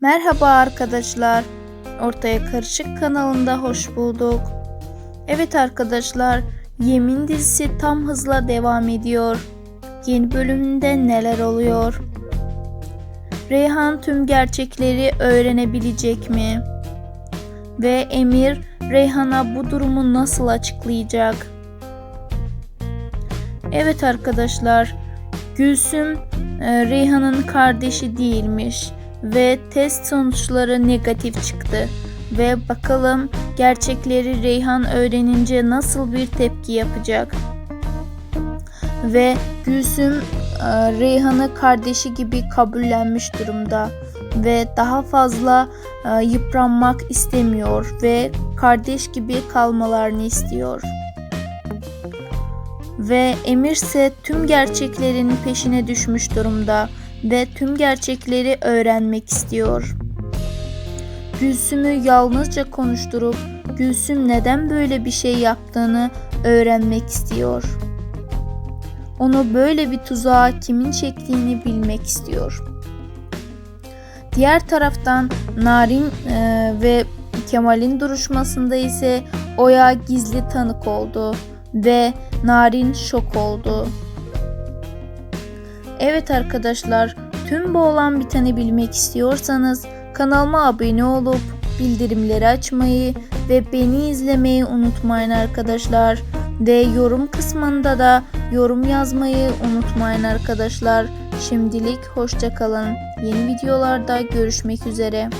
Merhaba arkadaşlar. Ortaya Karışık kanalında hoş bulduk. Evet arkadaşlar, Yemin dizisi tam hızla devam ediyor. Yeni bölümünde neler oluyor? Reyhan tüm gerçekleri öğrenebilecek mi? Ve Emir Reyhan'a bu durumu nasıl açıklayacak? Evet arkadaşlar, Gülsüm e, Reyhan'ın kardeşi değilmiş ve test sonuçları negatif çıktı. Ve bakalım gerçekleri Reyhan öğrenince nasıl bir tepki yapacak? Ve Gülsüm e, Reyhan'ı kardeşi gibi kabullenmiş durumda ve daha fazla e, yıpranmak istemiyor ve kardeş gibi kalmalarını istiyor. Ve Emir ise tüm gerçeklerin peşine düşmüş durumda ve tüm gerçekleri öğrenmek istiyor. Gülsüm'ü yalnızca konuşturup Gülsüm neden böyle bir şey yaptığını öğrenmek istiyor. Onu böyle bir tuzağa kimin çektiğini bilmek istiyor. Diğer taraftan Narin e, ve Kemal'in duruşmasında ise Oya gizli tanık oldu ve Narin şok oldu. Evet arkadaşlar, tüm bu olan biteni bilmek istiyorsanız kanalıma abone olup bildirimleri açmayı ve beni izlemeyi unutmayın arkadaşlar. Ve yorum kısmında da yorum yazmayı unutmayın arkadaşlar. Şimdilik hoşça kalın. Yeni videolarda görüşmek üzere.